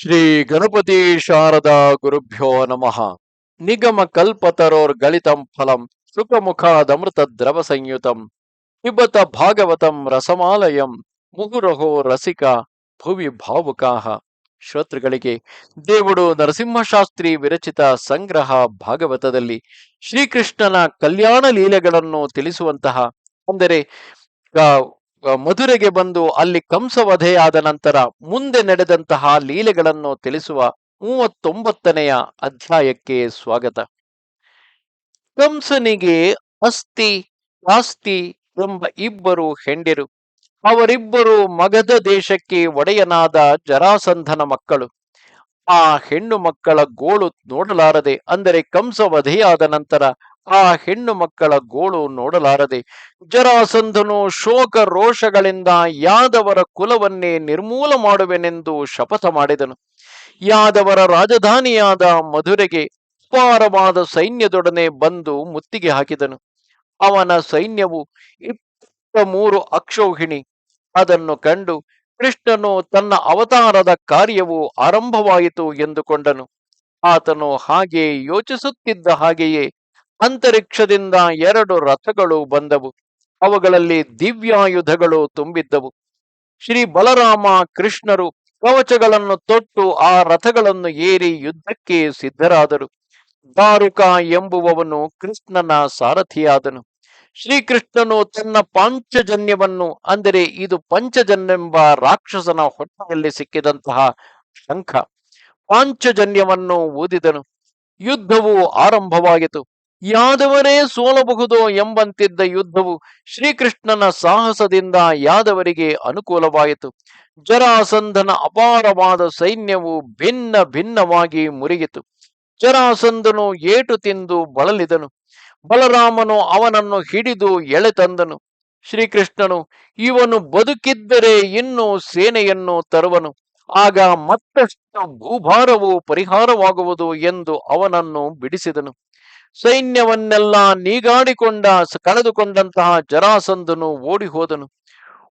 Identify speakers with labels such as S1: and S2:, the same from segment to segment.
S1: ಶ್ರೀ ಗಣಪತಿ ಶಾರದಾ ಗುರುಭ್ಯೋ ನಮಃ. ನಿಗಮ ಕಲ್ಪತರೋರ್ ಗಳಿತಂ ಫಲಂ ಸುಖಮುಖಾದಮೃತ ದ್ರವ ಸಂಯುತಂ ಪಿಬತ ಭಾಗವತಂ ರಸಮಾಲಯಂ ಮುಹುರಹೋ ರಸಿಕ ಭುವಿ ಭಾವುಕಾಹ. ಶ್ರೋತೃಗಳಿಗೆ, ದೇವುಡು ನರಸಿಂಹಶಾಸ್ತ್ರಿ ವಿರಚಿತ ಸಂಗ್ರಹ ಭಾಗವತದಲ್ಲಿ ಶ್ರೀಕೃಷ್ಣನ ಕಲ್ಯಾಣ ಲೀಲೆಗಳನ್ನು ತಿಳಿಸುವಂತಹ ಅಂದರೆ ಮಧುರೆಗೆ ಬಂದು ಅಲ್ಲಿ ಕಂಸವಧೆಯಾದ ನಂತರ ಮುಂದೆ ನಡೆದಂತಹ ಲೀಲೆಗಳನ್ನು ತಿಳಿಸುವ ಮೂವತ್ತೊಂಬತ್ತನೆಯ ಅಧ್ಯಾಯಕ್ಕೆ ಸ್ವಾಗತ. ಕಂಸನಿಗೆ ಅಸ್ತಿ ಆಸ್ತಿ ಎಂಬ ಇಬ್ಬರು ಹೆಂಡಿರು. ಅವರಿಬ್ಬರು ಮಗಧ ದೇಶಕ್ಕೆ ಒಡೆಯನಾದ ಜರಾಸಂಧನ ಮಕ್ಕಳು. ಆ ಹೆಣ್ಣು ಮಕ್ಕಳ ಗೋಳು ನೋಡಲಾರದೆ ಅಂದರೆ ಕಂಸ ವಧೆಯಾದ ನಂತರ ಆ ಹೆಣ್ಣು ಮಕ್ಕಳ ಗೋಳು ನೋಡಲಾರದೆ ಜರಾಸಂಧನು ಶೋಕ ರೋಷಗಳಿಂದ ಯಾದವರ ಕುಲವನ್ನೇ ನಿರ್ಮೂಲ ಮಾಡುವೆನೆಂದು ಶಪಥ ಮಾಡಿದನು. ಯಾದವರ ರಾಜಧಾನಿಯಾದ ಮಧುರೆಗೆ ಅಪಾರವಾದ ಸೈನ್ಯದೊಡನೆ ಬಂದು ಮುತ್ತಿಗೆ ಹಾಕಿದನು. ಅವನ ಸೈನ್ಯವು ಇಪ್ಪತ್ತ ಮೂರು ಅಕ್ಷೋಹಿಣಿ. ಅದನ್ನು ಕಂಡು ಕೃಷ್ಣನು ತನ್ನ ಅವತಾರದ ಕಾರ್ಯವು ಆರಂಭವಾಯಿತು ಎಂದುಕೊಂಡನು. ಆತನು ಹಾಗೆ ಯೋಚಿಸುತ್ತಿದ್ದ ಹಾಗೆಯೇ ಅಂತರಿಕ್ಷದಿಂದ ಎರಡು ರಥಗಳು ಬಂದವು. ಅವುಗಳಲ್ಲಿ ದಿವ್ಯಾಯುಧಗಳು ತುಂಬಿದ್ದವು. ಶ್ರೀ ಬಲರಾಮ ಕೃಷ್ಣರು ಕವಚಗಳನ್ನು ತೊಟ್ಟು ಆ ರಥಗಳನ್ನು ಏರಿ ಯುದ್ಧಕ್ಕೆ ಸಿದ್ಧರಾದರು. ದಾರುಕ ಎಂಬುವವನು ಕೃಷ್ಣನ ಸಾರಥಿಯಾದನು. ಶ್ರೀಕೃಷ್ಣನು ತನ್ನ ಪಾಂಚಜನ್ಯವನ್ನು, ಅಂದರೆ ಇದು ಪಂಚಜನ್ಯವೆಂಬ ರಾಕ್ಷಸನ ಹೊಟ್ಟೆಯಲ್ಲಿ ಸಿಕ್ಕಿದಂತಹ ಶಂಖ, ಪಾಂಚಜನ್ಯವನ್ನು ಊದಿದನು. ಯುದ್ಧವು ಆರಂಭವಾಯಿತು. ಯಾದವರೇ ಸೋಲಬಹುದು ಎಂಬಂತಿದ್ದ ಯುದ್ಧವು ಶ್ರೀಕೃಷ್ಣನ ಸಾಹಸದಿಂದ ಯಾದವರಿಗೆ ಅನುಕೂಲವಾಯಿತು. ಜರಾಸಂಧನ ಅಪಾರವಾದ ಸೈನ್ಯವು ಭಿನ್ನ ಭಿನ್ನವಾಗಿ ಮುರಿಯಿತು. ಜರಾಸಂಧನು ಏಟು ತಿಂದು ಬಳಲಿದನು. ಬಲರಾಮನು ಅವನನ್ನು ಹಿಡಿದು ಎಳೆತಂದನು. ಶ್ರೀಕೃಷ್ಣನು, ಇವನು ಬದುಕಿದ್ದರೆ ಇನ್ನು ಸೇನೆಯನ್ನು ತರುವನು. ಆಗ ಮತ್ತಷ್ಟು ಭೂಭಾರವು ಪರಿಹಾರವಾಗುವುದು ಎಂದು ಅವನನ್ನು ಬಿಡಿಸಿದನು. ಸೈನ್ಯವನ್ನೆಲ್ಲ ನೀಗಾಡಿಕೊಂಡ ಕಳೆದುಕೊಂಡಂತಹ ಜರಾಸಂಧನು ಓಡಿ ಹೋದನು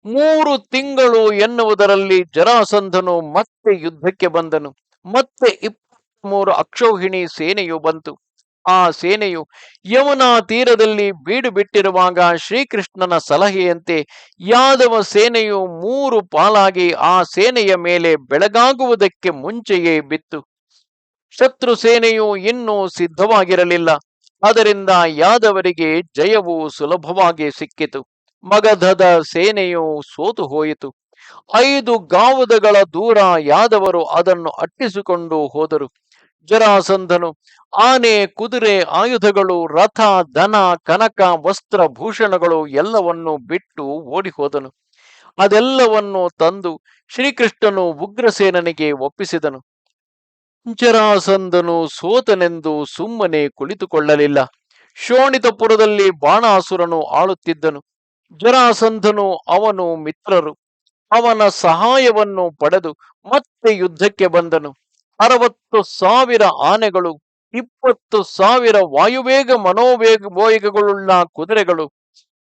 S1: ಮೂರು ತಿಂಗಳು ಎನ್ನುವುದರಲ್ಲಿ ಜರಾಸಂಧನು ಮತ್ತೆ ಯುದ್ಧಕ್ಕೆ ಬಂದನು. ಮತ್ತೆ ಇಪ್ಪತ್ತ್ ಮೂರು ಅಕ್ಷೋಹಿಣಿ ಸೇನೆಯು ಬಂತು. ಆ ಸೇನೆಯು ಯಮುನಾ ತೀರದಲ್ಲಿ ಬೀಡು ಬಿಟ್ಟಿರುವಾಗ ಶ್ರೀಕೃಷ್ಣನ ಸಲಹೆಯಂತೆ ಯಾದವ ಸೇನೆಯು ಮೂರು ಪಾಲಾಗಿ ಆ ಸೇನೆಯ ಮೇಲೆ ಬೆಳಗಾಗುವುದಕ್ಕೆ ಮುಂಚೆಯೇ ಬಿತ್ತು. ಶತ್ರು ಸೇನೆಯು ಇನ್ನೂ ಸಿದ್ಧವಾಗಿರಲಿಲ್ಲ. ಅದರಿಂದ ಯಾದವರಿಗೆ ಜಯವು ಸುಲಭವಾಗಿ ಸಿಕ್ಕಿತು. ಮಗಧದ ಸೇನೆಯು ಸೋತು ಹೋಯಿತು. ಐದು ಗಾವುದಗಳ ದೂರ ಯಾದವರು ಅದನ್ನು ಅಟ್ಟಿಸಿಕೊಂಡು ಹೋದರು. ಜರಾಸಂಧನು, ಆನೆ, ಕುದುರೆ, ಆಯುಧಗಳು, ರಥ, ದನ, ಕನಕ, ವಸ್ತ್ರ, ಭೂಷಣಗಳು ಎಲ್ಲವನ್ನು ಬಿಟ್ಟು ಓಡಿ ಹೋದನು ಅದೆಲ್ಲವನ್ನು ತಂದು ಶ್ರೀಕೃಷ್ಣನು ಉಗ್ರಸೇನನಿಗೆ ಒಪ್ಪಿಸಿದನು. ಜರಾಸಂಧನು ಸೋತನೆಂದು ಸುಮ್ಮನೆ ಕುಳಿತುಕೊಳ್ಳಲಿಲ್ಲ. ಶೋಣಿತಪುರದಲ್ಲಿ ಬಾಣಾಸುರನು ಆಳುತ್ತಿದ್ದನು. ಜರಾಸಂಧನು ಅವನು ಮಿತ್ರರು. ಅವನ ಸಹಾಯವನ್ನು ಪಡೆದು ಮತ್ತೆ ಯುದ್ಧಕ್ಕೆ ಬಂದನು. ಅರವತ್ತು ಸಾವಿರ ಆನೆಗಳು, ಇಪ್ಪತ್ತು ಸಾವಿರ ವಾಯುವೇಗ ಮನೋವೇಗ ವೇಗಗಳುಳ್ಳ ಕುದುರೆಗಳು,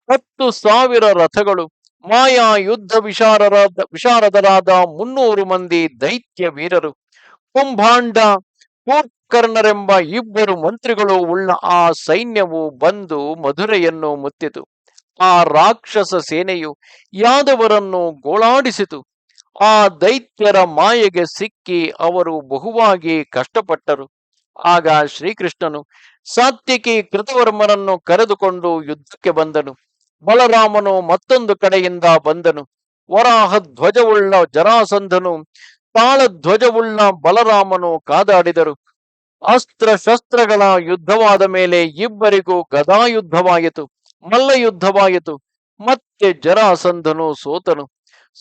S1: ಹತ್ತು ಸಾವಿರ ರಥಗಳು, ಮಾಯಾ ಯುದ್ಧ ವಿಶಾರರಾದ ವಿಶಾರದರಾದ ಮುನ್ನೂರು ಮಂದಿ ದೈತ್ಯ ವೀರರು. ಕುಂಭಾಂಡ ಕೂರ್ಕರ್ಣರೆಂಬ ಇಬ್ಬರು ಮಂತ್ರಿಗಳು ಉಳ್ಳ ಆ ಸೈನ್ಯವು ಬಂದು ಮಧುರೆಯನ್ನು ಮುತ್ತಿತು. ಆ ರಾಕ್ಷಸ ಸೇನೆಯು ಯಾದವರನ್ನು ಗೋಳಾಡಿಸಿತು. ಆ ದೈತ್ಯರ ಮಾಯೆಗೆ ಸಿಕ್ಕಿ ಅವರು ಬಹುವಾಗಿ ಕಷ್ಟಪಟ್ಟರು. ಆಗ ಶ್ರೀಕೃಷ್ಣನು ಸಾತ್ಯಕಿ ಕೃತವರ್ಮನನ್ನು ಕರೆದುಕೊಂಡು ಯುದ್ಧಕ್ಕೆ ಬಂದನು. ಬಲರಾಮನು ಮತ್ತೊಂದು ಕಡೆಯಿಂದ ಬಂದನು. ವರಾಹ ಧ್ವಜವುಳ್ಳ ಜರಾಸಂಧನು ತಾಳಧ್ವಜವುಳ್ಳ ಬಲರಾಮನು ಕಾದಾಡಿದರು. ಅಸ್ತ್ರ ಶಸ್ತ್ರಗಳ ಯುದ್ಧವಾದ ಮೇಲೆ ಇಬ್ಬರಿಗೂ ಗದಾಯುದ್ಧವಾಯಿತು, ಮಲ್ಲಯುದ್ಧವಾಯಿತು. ಮತ್ತೆ ಜರಾಸಂಧನು ಸೋತನು.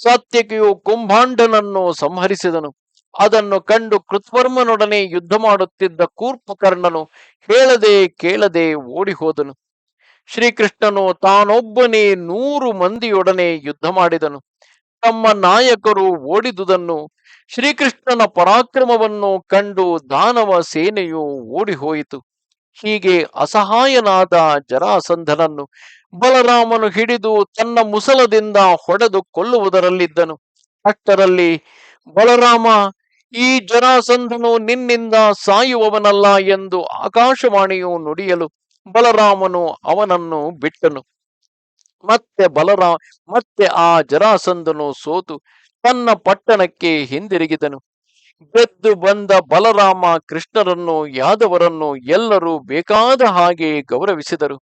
S1: ಸಾತ್ಯಕಿಯು ಕುಂಭಾಂಡನನ್ನು ಸಂಹರಿಸಿದನು. ಅದನ್ನು ಕಂಡು ಕೃತ್ವರ್ಮನೊಡನೆ ಯುದ್ಧ ಮಾಡುತ್ತಿದ್ದ ಕೂರ್ಪಕರ್ಣನು ಹೇಳದೆ ಕೇಳದೆ ಓಡಿ ಹೋದನು ಶ್ರೀಕೃಷ್ಣನು ತಾನೊಬ್ಬನೇ ನೂರು ಮಂದಿಯೊಡನೆ ಯುದ್ಧ ಮಾಡಿದನು. ತಮ್ಮ ನಾಯಕರು ಓಡಿದುದನ್ನು, ಶ್ರೀಕೃಷ್ಣನ ಪರಾಕ್ರಮವನ್ನು ಕಂಡು ದಾನವ ಸೇನೆಯು ಓಡಿಹೋಯಿತು. ಹೀಗೆ ಅಸಹಾಯನಾದ ಜರಾಸಂಧನನ್ನು ಬಲರಾಮನು ಹಿಡಿದು ತನ್ನ ಮುಸಲದಿಂದ ಹೊಡೆದು ಕೊಲ್ಲುವುದರಲ್ಲಿದ್ದನು. ಅಷ್ಟರಲ್ಲಿ ಬಲರಾಮ, ಈ ಜರಾಸಂಧನು ನಿನ್ನಿಂದ ಸಾಯುವವನಲ್ಲ ಎಂದು ಆಕಾಶವಾಣಿಯು ನುಡಿಯಲು ಬಲರಾಮನು ಅವನನ್ನು ಬಿಟ್ಟನು. ಮತ್ತೆ ಬಲರಾಮ, ಮತ್ತೆ ಆ ಜರಾಸಂದನು ಸೋತು ತನ್ನ ಪಟ್ಟಣಕ್ಕೆ ಹಿಂದಿರುಗಿದನು. ಗೆದ್ದು ಬಂದ ಬಲರಾಮ ಕೃಷ್ಣರನ್ನು, ಯಾದವರನ್ನು ಎಲ್ಲರೂ ಬೇಕಾದ ಹಾಗೆ ಗೌರವಿಸಿದರು.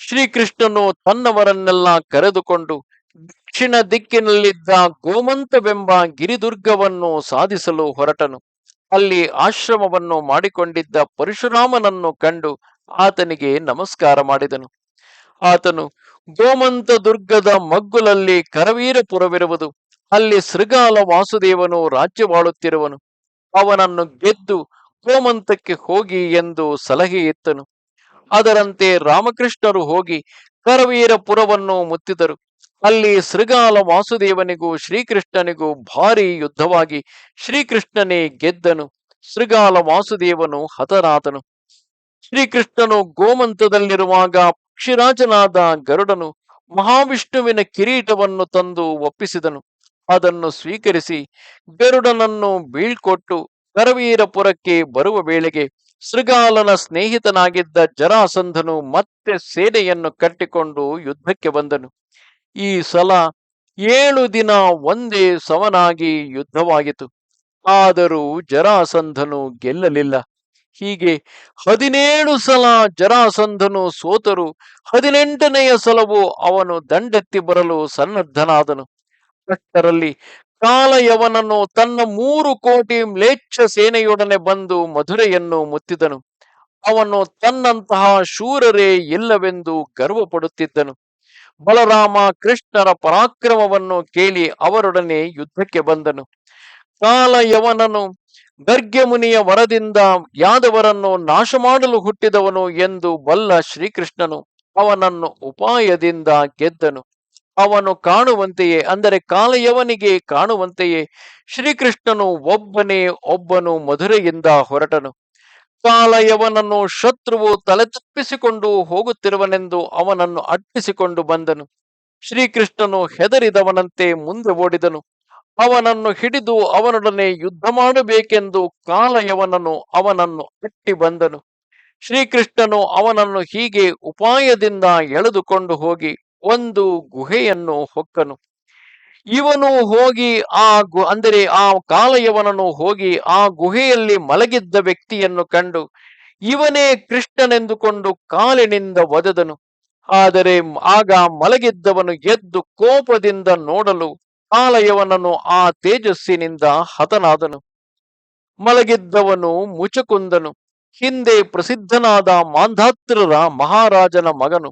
S1: ಶ್ರೀಕೃಷ್ಣನು ತನ್ನವರನ್ನೆಲ್ಲ ಕರೆದುಕೊಂಡು ದಕ್ಷಿಣ ದಿಕ್ಕಿನಲ್ಲಿದ್ದ ಗೋಮಂತವೆಂಬ ಗಿರಿದುರ್ಗವನ್ನು ಸಾಧಿಸಲು ಹೊರಟನು. ಅಲ್ಲಿ ಆಶ್ರಮವನ್ನು ಮಾಡಿಕೊಂಡಿದ್ದ ಪರಶುರಾಮನನ್ನು ಕಂಡು ಆತನಿಗೆ ನಮಸ್ಕಾರ ಮಾಡಿದನು. ಆತನು ಗೋಮಂತ ದುರ್ಗದ ಮಗ್ಗುಲಲ್ಲಿ ಕರವೀರಪುರವಿರುವುದು. ಅಲ್ಲಿ ಶೃಗಾಲ ವಾಸುದೇವನು ರಾಜ್ಯವಾಳುತ್ತಿರುವನು. ಅವನನ್ನು ಗೆದ್ದು ಗೋಮಂತಕ್ಕೆ ಹೋಗಿ ಎಂದು ಸಲಹೆ ಇತ್ತನು. ಅದರಂತೆ ರಾಮಕೃಷ್ಣರು ಹೋಗಿ ಕರವೀರಪುರವನ್ನು ಮುತ್ತಿದರು. ಅಲ್ಲಿ ಶೃಗಾಲ ವಾಸುದೇವನಿಗೂ ಶ್ರೀಕೃಷ್ಣನಿಗೂ ಭಾರಿ ಯುದ್ಧವಾಗಿ ಶ್ರೀಕೃಷ್ಣನೇ ಗೆದ್ದನು. ಶೃಗಾಲ ವಾಸುದೇವನು ಹತರಾತನು ಶ್ರೀಕೃಷ್ಣನು ಗೋಮಂತದಲ್ಲಿರುವಾಗ ಪಕ್ಷಿರಾಜನಾದ ಗರುಡನು ಮಹಾವಿಷ್ಣುವಿನ ಕಿರೀಟವನ್ನು ತಂದು ಒಪ್ಪಿಸಿದನು. ಅದನ್ನು ಸ್ವೀಕರಿಸಿ ಗರುಡನನ್ನು ಬೀಳ್ಕೊಟ್ಟು ಕರವೀರಪುರಕ್ಕೆ ಬರುವ ವೇಳೆಗೆ ಶೃಗಾಲನ ಸ್ನೇಹಿತನಾಗಿದ್ದ ಜರಾಸಂಧನು ಮತ್ತೆ ಸೇನೆಯನ್ನು ಕಟ್ಟಿಕೊಂಡು ಯುದ್ಧಕ್ಕೆ ಬಂದನು. ಈ ಸಲ ಏಳು ದಿನ ಒಂದೇ ಸಮನಾಗಿ ಯುದ್ಧವಾಯಿತು ಆದರೂ ಜರಾಸಂಧನು ಗೆಲ್ಲಲಿಲ್ಲ. ಹೀಗೆ ಹದಿನೇಳು ಸಲ ಜರಾಸಂಧನು ಸೋತರು, ಹದಿನೆಂಟನೆಯ ಸಲವು ಅವನು ದಂಡೆತ್ತಿ ಬರಲು ಸನ್ನದ್ಧನಾದನು. ಅಷ್ಟರಲ್ಲಿ ಕಾಲಯವನನು ತನ್ನ ಮೂರು ಕೋಟಿ ಮ್ಲೇಚ್ಛ ಸೇನೆಯೊಡನೆ ಬಂದು ಮಧುರೆಯನ್ನು ಮುತ್ತಿದನು. ಅವನು ತನ್ನಂತಹ ಶೂರರೇ ಇಲ್ಲವೆಂದು ಗರ್ವಪಡುತ್ತಿದ್ದನು. ಬಲರಾಮ ಕೃಷ್ಣರ ಪರಾಕ್ರಮವನ್ನು ಕೇಳಿ ಅವರೊಡನೆ ಯುದ್ಧಕ್ಕೆ ಬಂದನು. ಕಾಲಯವನನು ಗರ್ಗ್ಯ ಮುನಿಯ ವರದಿಂದ ಯಾದವರನ್ನು ನಾಶ ಮಾಡಲು ಹುಟ್ಟಿದವನು ಎಂದು ಬಲ್ಲ ಶ್ರೀಕೃಷ್ಣನು ಅವನನ್ನು ಉಪಾಯದಿಂದ ಗೆದ್ದನು. ಅವನು ಕಾಣುವಂತೆಯೇ, ಅಂದರೆ ಕಾಲಯವನಿಗೆ ಕಾಣುವಂತೆಯೇ, ಶ್ರೀಕೃಷ್ಣನು ಒಬ್ಬನೇ ಒಬ್ಬನು ಮಧುರೆಯಿಂದ ಹೊರಟನು. ಕಾಲಯವನನ್ನು ಶತ್ರುವು ತಲೆತಪ್ಪಿಸಿಕೊಂಡು ಹೋಗುತ್ತಿರುವನೆಂದು ಅವನನ್ನು ಅಟ್ಟಿಸಿಕೊಂಡು ಬಂದನು. ಶ್ರೀಕೃಷ್ಣನು ಹೆದರಿದವನಂತೆ ಮುಂದೆ ಓಡಿದನು. ಅವನನ್ನು ಹಿಡಿದು ಅವನೊಡನೆ ಯುದ್ಧ ಮಾಡಬೇಕೆಂದು ಕಾಲಯವನನು ಅವನನ್ನು ಅಟ್ಟಿ ಬಂದನು. ಶ್ರೀಕೃಷ್ಣನು ಅವನನ್ನು ಹೀಗೆ ಉಪಾಯದಿಂದ ಎಳೆದುಕೊಂಡು ಹೋಗಿ ಒಂದು ಗುಹೆಯನ್ನು ಹೊಕ್ಕನು. ಇವನು ಹೋಗಿ ಆ ಗು, ಅಂದರೆ ಆ ಕಾಲಯವನನು ಹೋಗಿ ಆ ಗುಹೆಯಲ್ಲಿ ಮಲಗಿದ್ದ ವ್ಯಕ್ತಿಯನ್ನು ಕಂಡು ಇವನೇ ಕೃಷ್ಣನೆಂದುಕೊಂಡು ಕಾಲಿನಿಂದ ಒದೆದನು. ಆದರೆ ಆಗ ಮಲಗಿದ್ದವನು ಎದ್ದು ಕೋಪದಿಂದ ನೋಡಲು ಕಾಲಯವನನು ಆ ತೇಜಸ್ಸಿನಿಂದ ಹತನಾದನು. ಮಲಗಿದ್ದವನು ಮುಚಕುಂದನು. ಹಿಂದೆ ಪ್ರಸಿದ್ಧನಾದ ಮಾಂಧಾತ್ರರ ಮಹಾರಾಜನ ಮಗನು.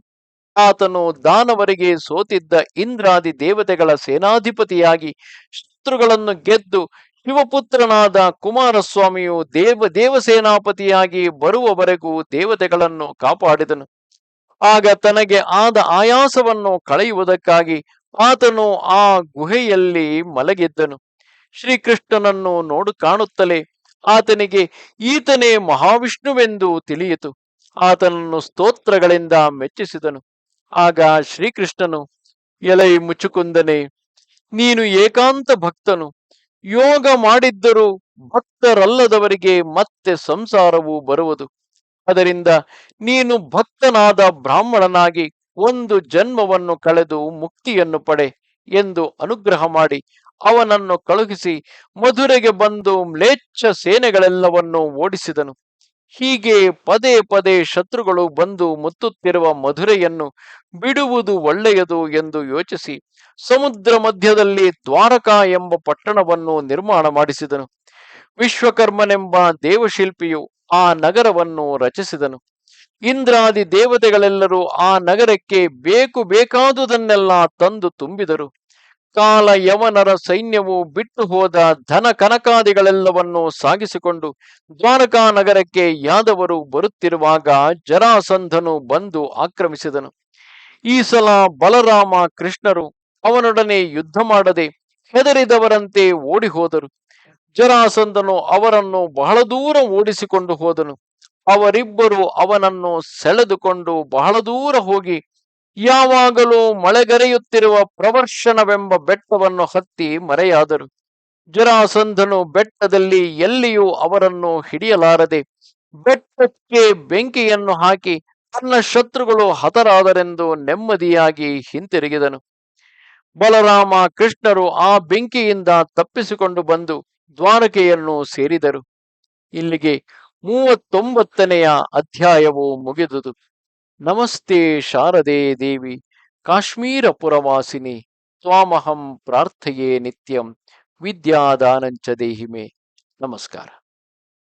S1: ಆತನು ದಾನವರಿಗೆ ಸೋತಿದ್ದ ಇಂದ್ರಾದಿ ದೇವತೆಗಳ ಸೇನಾಧಿಪತಿಯಾಗಿ ಶತ್ರುಗಳನ್ನು ಗೆದ್ದು ಶಿವಪುತ್ರನಾದ ಕುಮಾರಸ್ವಾಮಿಯು ದೇವ ದೇವಸೇನಾಪತಿಯಾಗಿ ಬರುವವರೆಗೂ ದೇವತೆಗಳನ್ನು ಕಾಪಾಡಿದನು. ಆಗ ತನಗೆ ಆದ ಆಯಾಸವನ್ನು ಕಳೆಯುವುದಕ್ಕಾಗಿ ಆತನು ಆ ಗುಹೆಯಲ್ಲಿ ಮಲಗಿದ್ದನು. ಶ್ರೀಕೃಷ್ಣನನ್ನು ನೋಡು ಕಾಣುತ್ತಲೇ ಆತನಿಗೆ, ಈತನೇ ಮಹಾವಿಷ್ಣುವೆಂದು ತಿಳಿಯಿತು. ಆತನನ್ನು ಸ್ತೋತ್ರಗಳಿಂದ ಮೆಚ್ಚಿಸಿದನು. ಆಗ ಶ್ರೀಕೃಷ್ಣನು, ಎಲೈ ಮುಚ್ಚುಕುಂದನೆ ನೀನು ಏಕಾಂತ ಭಕ್ತನು. ಯೋಗ ಮಾಡಿದ್ದರೂ ಭಕ್ತರಲ್ಲದವರಿಗೆ ಮತ್ತೆ ಸಂಸಾರವು ಬರುವುದು. ಅದರಿಂದ ನೀನು ಭಕ್ತನಾದ ಬ್ರಾಹ್ಮಣನಾಗಿ ಒಂದು ಜನ್ಮವನ್ನು ಕಳೆದು ಮುಕ್ತಿಯನ್ನು ಪಡೆ ಎಂದು ಅನುಗ್ರಹ ಮಾಡಿ ಅವನನ್ನು ಕಳುಹಿಸಿ ಮಧುರೆಗೆ ಬಂದು ಮ್ಲೇಚ್ಛ ಸೇನೆಗಳೆಲ್ಲವನ್ನು ಓಡಿಸಿದನು. ಹೀಗೆ ಪದೇ ಪದೇ ಶತ್ರುಗಳು ಬಂದು ಮುತ್ತುತ್ತಿರುವ ಮಧುರೆಯನ್ನು ಬಿಡುವುದು ಒಳ್ಳೆಯದು ಎಂದು ಯೋಚಿಸಿ ಸಮುದ್ರ ಮಧ್ಯದಲ್ಲಿ ದ್ವಾರಕಾ ಎಂಬ ಪಟ್ಟಣವನ್ನು ನಿರ್ಮಾಣ ಮಾಡಿಸಿದನು. ವಿಶ್ವಕರ್ಮನೆಂಬ ದೇವಶಿಲ್ಪಿಯು ಆ ನಗರವನ್ನು ರಚಿಸಿದನು. ಇಂದ್ರಾದಿ ದೇವತೆಗಳೆಲ್ಲರೂ ಆ ನಗರಕ್ಕೆ ಬೇಕು ಬೇಕಾದುದನ್ನೆಲ್ಲ ತಂದು ತುಂಬಿದರು. ಕಾಲ ಯವನರ ಸೈನ್ಯವು ಬಿಟ್ಟು ಹೋದ ಧನ ಕನಕಾದಿಗಳೆಲ್ಲವನ್ನೂ ಸಾಗಿಸಿಕೊಂಡು ದ್ವಾರಕಾ ನಗರಕ್ಕೆ ಯಾದವರು ಬರುತ್ತಿರುವಾಗ ಜರಾಸಂಧನು ಬಂದು ಆಕ್ರಮಿಸಿದನು. ಈ ಸಲ ಬಲರಾಮ ಕೃಷ್ಣರು ಅವನೊಡನೆ ಯುದ್ಧ ಮಾಡದೆ ಹೆದರಿದವರಂತೆ ಓಡಿ ಹೋದರು ಜರಾಸಂಧನು ಅವರನ್ನು ಬಹಳ ದೂರ ಓಡಿಸಿಕೊಂಡು ಹೋದನು. ಅವರಿಬ್ಬರು ಅವನನ್ನು ಸೆಳೆದುಕೊಂಡು ಬಹಳ ದೂರ ಹೋಗಿ, ಯಾವಾಗಲೂ ಮಳೆಗರೆಯುತ್ತಿರುವ ಪ್ರವರ್ಶನವೆಂಬ ಬೆಟ್ಟವನ್ನು ಹತ್ತಿ ಮರೆಯಾದರು. ಜರಾಸಂಧನು ಬೆಟ್ಟದಲ್ಲಿ ಎಲ್ಲಿಯೂ ಅವರನ್ನು ಹಿಡಿಯಲಾರದೆ, ಬೆಟ್ಟಕ್ಕೆ ಬೆಂಕಿಯನ್ನು ಹಾಕಿ ತನ್ನ ಶತ್ರುಗಳು ಹತರಾದರೆಂದು ನೆಮ್ಮದಿಯಾಗಿ ಹಿಂತಿರುಗಿದನು. ಬಲರಾಮ ಕೃಷ್ಣರು ಆ ಬೆಂಕಿಯಿಂದ ತಪ್ಪಿಸಿಕೊಂಡು ಬಂದು ದ್ವಾರಕೆಯನ್ನು ಸೇರಿದರು. ಇಲ್ಲಿಗೆ ಮೂವತ್ತೊಂಬತ್ತನೆಯ ಅಧ್ಯಾಯವು ಮುಗಿದುದು. ನಮಸ್ತೆ ಶಾರದೆ ದೇವಿ ಕಾಶ್ಮೀರ ಪುರವಾಸಿನಿ ತ್ವಾಮಹಂ ಪ್ರಾರ್ಥೆಯೇ ನಿತ್ಯಂ ವಿದ್ಯಾದಾನಂಚ ದೇಹಿಮೆ. ನಮಸ್ಕಾರ.